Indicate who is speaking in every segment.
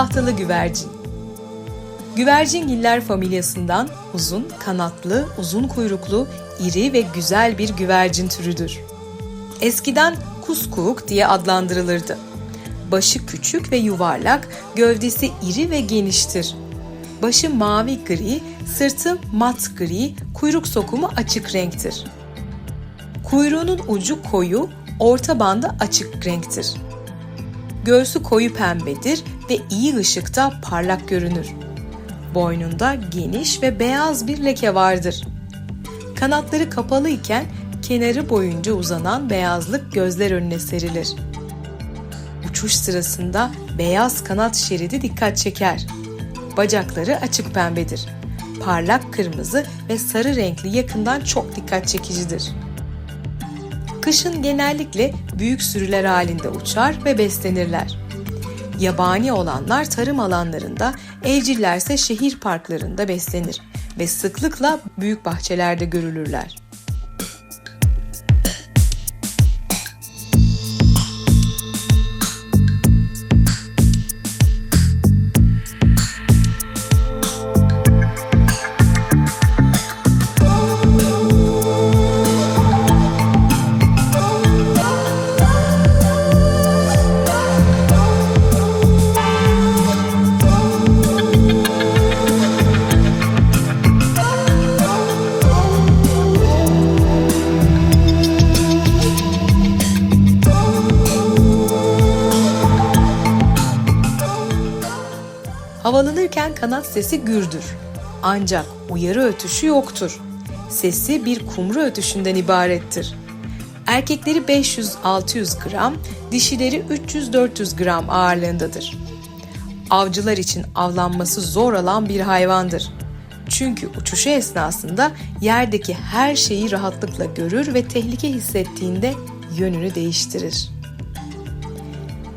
Speaker 1: Tahtalı güvercin. Güvercingiller familyasından uzun, kanatlı, uzun kuyruklu, iri ve güzel bir güvercin türüdür. Eskiden kuskuk diye adlandırılırdı. Başı küçük ve yuvarlak, gövdesi iri ve geniştir. Başı mavi gri, sırtı mat gri, kuyruk sokumu açık renktir. Kuyruğunun ucu koyu, orta bandı açık renktir. Göğsü koyu pembedir ve iyi ışıkta parlak görünür. Boynunda geniş ve beyaz bir leke vardır. Kanatları kapalı iken kenarı boyunca uzanan beyazlık gözler önüne serilir. Uçuş sırasında beyaz kanat şeridi dikkat çeker. Bacakları açık pembedir. Parlak kırmızı ve sarı renkli yakından çok dikkat çekicidir. Kışın genellikle büyük sürüler halinde uçar ve beslenirler. Yabani olanlar tarım alanlarında, evcillerse şehir parklarında beslenir ve sıklıkla büyük bahçelerde görülürler. Havalanırken kanat sesi gürdür. Ancak uyarı ötüşü yoktur. Sesi bir kumru ötüşünden ibarettir. Erkekleri 500-600 gram, dişileri 300-400 gram ağırlığındadır. Avcılar için avlanması zor olan bir hayvandır. Çünkü uçuşu esnasında yerdeki her şeyi rahatlıkla görür ve tehlike hissettiğinde yönünü değiştirir.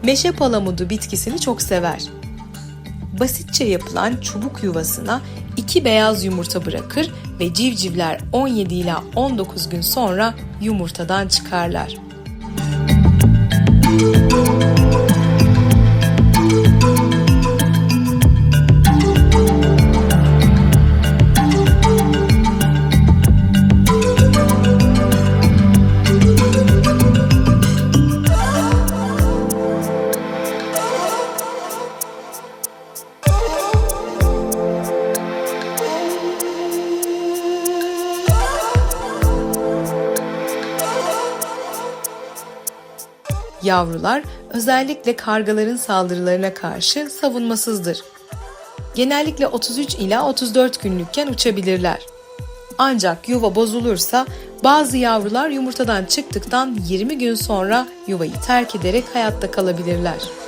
Speaker 1: Meşe palamudu bitkisini çok sever basitçe yapılan çubuk yuvasına iki beyaz yumurta bırakır ve civcivler 17 ila 19 gün sonra yumurtadan çıkarlar. Yavrular özellikle kargaların saldırılarına karşı savunmasızdır. Genellikle 33 ila 34 günlükken uçabilirler. Ancak yuva bozulursa bazı yavrular yumurtadan çıktıktan 20 gün sonra yuvayı terk ederek hayatta kalabilirler.